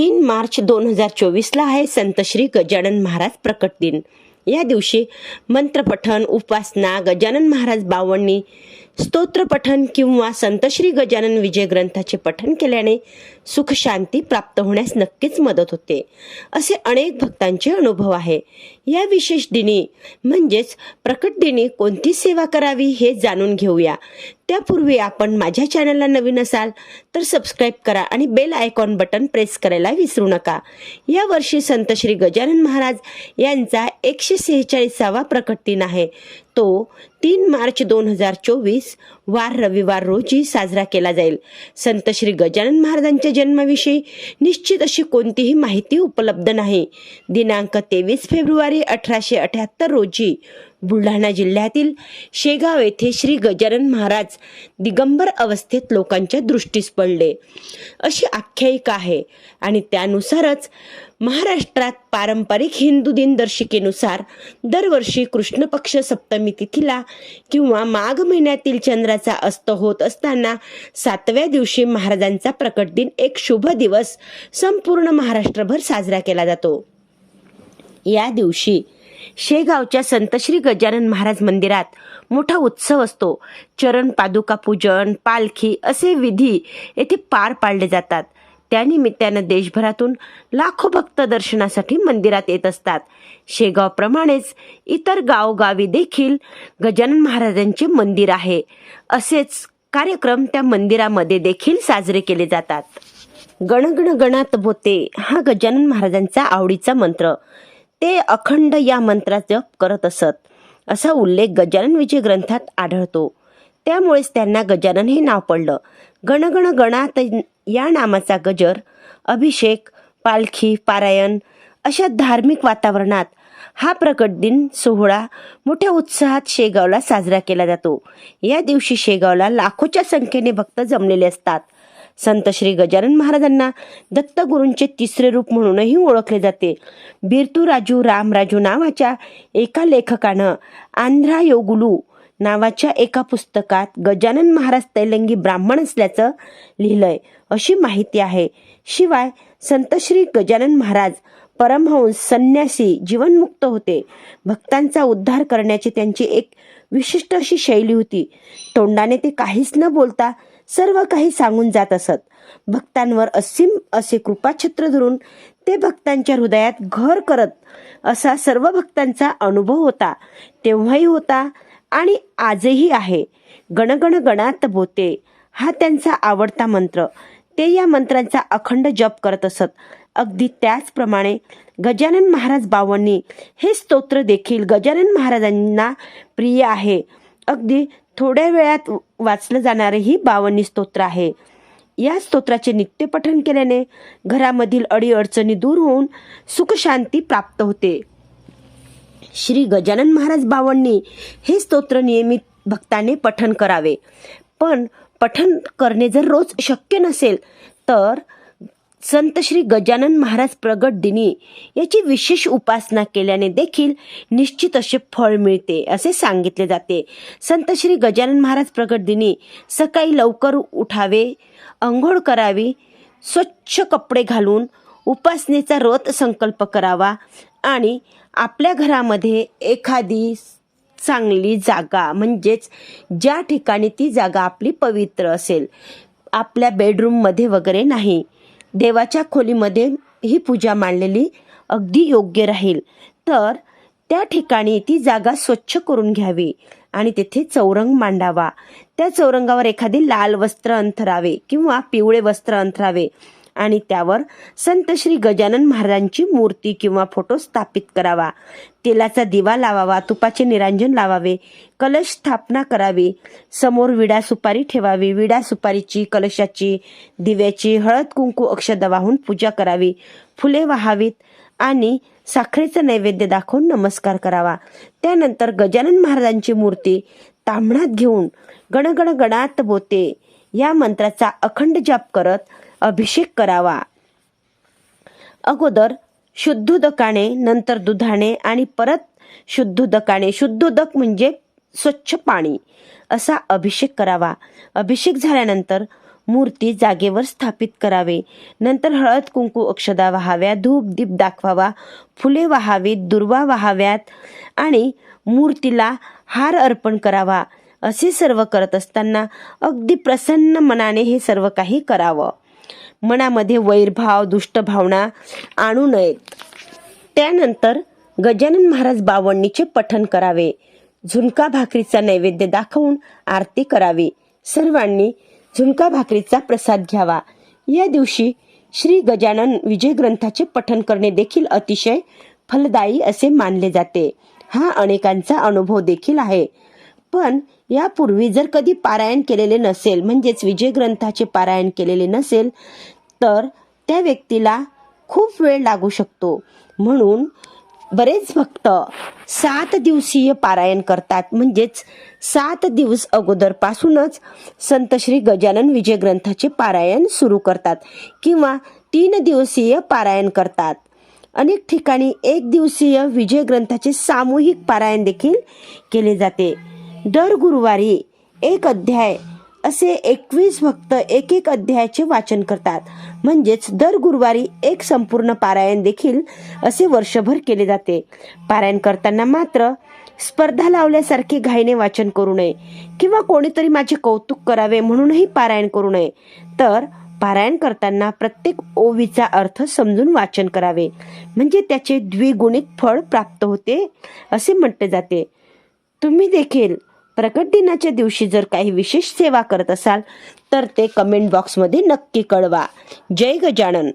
तीन मार्च दोन हजार चोवीसला आहे संत श्री गजानन महाराज प्रकट दिन. या दिवशी मंत्रपठन उपासना गजानन महाराज बावणी स्तोत्रपठन किंवा संत श्री गजानन विजय ग्रंथाचे पठन केल्याने सुख शांती प्राप्त होण्यास नक्कीच मदत होते. असे अनेक भक्तांचे अनुभव आहे. या विशेष दिनी म्हणजेच प्रकट दिनी कोणती सेवा करावी हे जाणून घेऊया. त्यापूर्वी आपण माझ्या चॅनलला नवीन असाल तर सबस्क्राईब करा आणि बेल आयकॉन बटन प्रेस करायला विसरू नका. या वर्षी संत श्री गजानन महाराज यांचा एकशे सेहेचाळीसावा प्रकट दिन आहे. तो तीन मार्च दोन हजार चोवीस वार रविवार रोजी साजरा केला जाईल. संत श्री गजानन महाराजांच्या जन्माविषयी निश्चित अशी कोणतीही माहिती उपलब्ध नाही. दिनांक तेवीस फेब्रुवारी अठराशे अठ्याहत्तर रोजी बुलढाणा जिल्ह्यातील शेगाव येथे श्री गजानन महाराज दिगंबर अवस्थेत लोकांच्या दृष्टीस पडले. अशी आख्यायिका आहे आणि त्यानुसारच महाराष्ट्रात पारंपरिक हिंदू दिनदर्शिकेनुसार दरवर्षी कृष्ण पक्ष सप्तमी तिथीला किंवा माघ महिन्यातील चंद्राचा अस्त होत असताना सातव्या दिवशी महाराजांचा प्रकट दिन एक शुभ दिवस संपूर्ण महाराष्ट्रभर साजरा केला जातो. या दिवशी शेगावच्या संतश्री गजानन महाराज मंदिरात मोठा उत्सव असतो. चरण पादुका पूजन पालखी असे विधी येथे पार पाडले जातात. त्यानिमित्तानं देशभरातून लाखो भक्त दर्शनासाठी मंदिरात येत असतात. शेगावप्रमाणेच इतर गावगावी देखील गजानन महाराजांचे मंदिर आहे. असेच कार्यक्रम त्या मंदिरामध्ये देखील साजरे केले जातात. गणगण गणात बोते हा गजानन महाराजांचा आवडीचा मंत्र. ते अखंड या मंत्रात जप करत असत. असा उल्लेख गजानन विजय ग्रंथात आढळतो. त्यामुळेच त्यांना गजानन हे नाव पडलं. गणगण गणात या नामाचा गजर अभिषेक पालखी पारायण अशा धार्मिक वातावरणात हा प्रकट दिन सोहळा मोठ्या उत्साहात शेगावला साजरा केला जातो. या दिवशी शेगावला लाखोच्या संख्येने भक्त जमलेले असतात. संत श्री गजानन महाराजांना दत्तगुरूंचे तिसरे रूप म्हणूनही ओळखले जाते. बिरतू राजू रामराजू नावाच्या एका लेखकानं आंध्रा योगुलू नावाच्या एका पुस्तकात गजानन महाराज तैलंगी ब्राह्मण असल्याचं लिहिलंय. अशी माहिती आहे. शिवाय संत श्री गजानन महाराज परमहंस संन्यासी जीवनमुक्त होते. भक्तांचा उद्धार करण्याची त्यांची एक विशिष्ट अशी शैली होती. तोंडाने ते काहीच न बोलता सर्व काही सांगून जात असत. भक्तांवर असीम असे कृपाछत्र धरून ते भक्तांच्या हृदयात घर करत असा सर्व भक्तांचा अनुभव होता. तेव्हाही होता आणि आजही आहे. गणगण गणात बोते. हा त्यांचा आवडता मंत्र. ते या मंत्रांचा अखंड जप करत असत. अगदी त्याचप्रमाणे गजानन महाराज बावांनी हे स्तोत्र देखील गजानन महाराजांना प्रिय आहे. अगदी थोड्या वेळात वाचलं जाणारे ही बावन्नी स्तोत्र आहे. या स्तोत्राचे नित्य पठन केल्याने घरामधील अडीअडचणी दूर होऊन सुखशांती प्राप्त होते. श्री गजानन महाराज बावन्नी हे स्तोत्र नियमित भक्ताने पठन करावे. पण पठन करणे जर रोज शक्य नसेल तर संत श्री गजानन महाराज प्रगट दिनी याची विशेष उपासना केल्याने देखील निश्चित असे फळ मिळते असे सांगितले जाते. संत श्री गजानन महाराज प्रगट दिनी सकाळी लवकर उठावे अंघोळ करावी स्वच्छ कपडे घालून उपासनेचा रथ संकल्प करावा आणि आपल्या घरामध्ये एखादी चांगली जागा म्हणजेच ज्या ठिकाणी ती जागा आपली पवित्र असेल आपल्या बेडरूममध्ये वगैरे नाही. देवाच्या खोलीमध्ये ही पूजा मांडलेली अगदी योग्य राहील. तर त्या ठिकाणी ती जागा स्वच्छ करून घ्यावी आणि तेथे चौरंग मांडावा. त्या चौरंगावर एखादे लाल वस्त्र अंथरावे किंवा पिवळे वस्त्र अंथरावे. आणि त्यावर संत श्री गजानन महाराजांची मूर्ती किंवा फोटो स्थापित करावा. तेलाचा दिवा लावावा तुपाचे निरांजन लावावे कलश स्थापना करावी समोर विडा सुपारी ठेवावी विडा सुपारीची कलशाची दिव्याची हळद कुंकू अक्षदा वाहून पूजा करावी फुले वाहावीत आणि साखरेचा नैवेद्य दाखवून नमस्कार करावा. त्यानंतर गजानन महाराजांची मूर्ती तांबणात घेऊन गणगण गणात बोते. या मंत्राचा अखंड जाप करत अभिषेक करावा. अगोदर शुद्धोदकाने नंतर दुधाने आणि परत शुद्धोदकाने. शुद्धोदक म्हणजे स्वच्छ पाणी असा अभिषेक करावा. अभिषेक झाल्यानंतर मूर्ती जागेवर स्थापित करावे. नंतर हळद कुंकू अक्षदा वाहाव्या धूप दीप दाखवावा फुले व्हावीत दुर्वा वाहाव्यात आणि मूर्तीला हार अर्पण करावा. असे सर्व करत असताना अगदी प्रसन्न मनाने हे सर्व काही करावं. मनामध्ये वैरभाव दुष्ट भावना आणू नयेत. त्यानंतर गजानन महाराज बावणीचे पठन करावे. झुणका भाकरीचा नैवेद्य दाखवून आरती करावी. सर्वांनी झुणका भाकरीचा प्रसाद घ्यावा. या दिवशी श्री गजानन विजय ग्रंथाचे पठन करणे देखील अतिशय फलदायी असे मानले जाते. हा अनेकांचा अनुभव देखील आहे. पण यापूर्वी जर कधी पारायण केलेले नसेल म्हणजेच विजय ग्रंथाचे पारायण केलेले नसेल तर त्या व्यक्तीला खूप वेळ लागू शकतो. म्हणून बरेच भक्त सात दिवसीय पारायण करतात. म्हणजेच सात दिवस अगोदरपासूनच संत श्री गजानन विजय ग्रंथाचे पारायण सुरू करतात किंवा तीन दिवसीय पारायण करतात. अनेक ठिकाणी एक दिवसीय विजय ग्रंथाचे सामूहिक पारायण देखील केले जाते. दर गुरुवारी एक अध्याय असे एकवीस भक्त एक एक अध्यायाचे वाचन करतात. म्हणजेच दर गुरुवारी एक संपूर्ण पारायण देखील असे वर्षभर केले जाते. पारायण करताना मात्र स्पर्धा लावल्यासारखे घाईने वाचन करू नये किंवा कोणीतरी माझे कौतुक करावे म्हणूनही पारायण करू नये. तर पारायण करताना प्रत्येक ओवीचा अर्थ समजून वाचन करावे. म्हणजे त्याचे द्विगुणित फळ प्राप्त होते असे म्हटले जाते. तुम्ही देखील प्रकट दिनाच्या दिवशी जर काही विशेष सेवा करत असाल तर ते कमेंट बॉक्समध्ये नक्की कळवा. जय गजानन.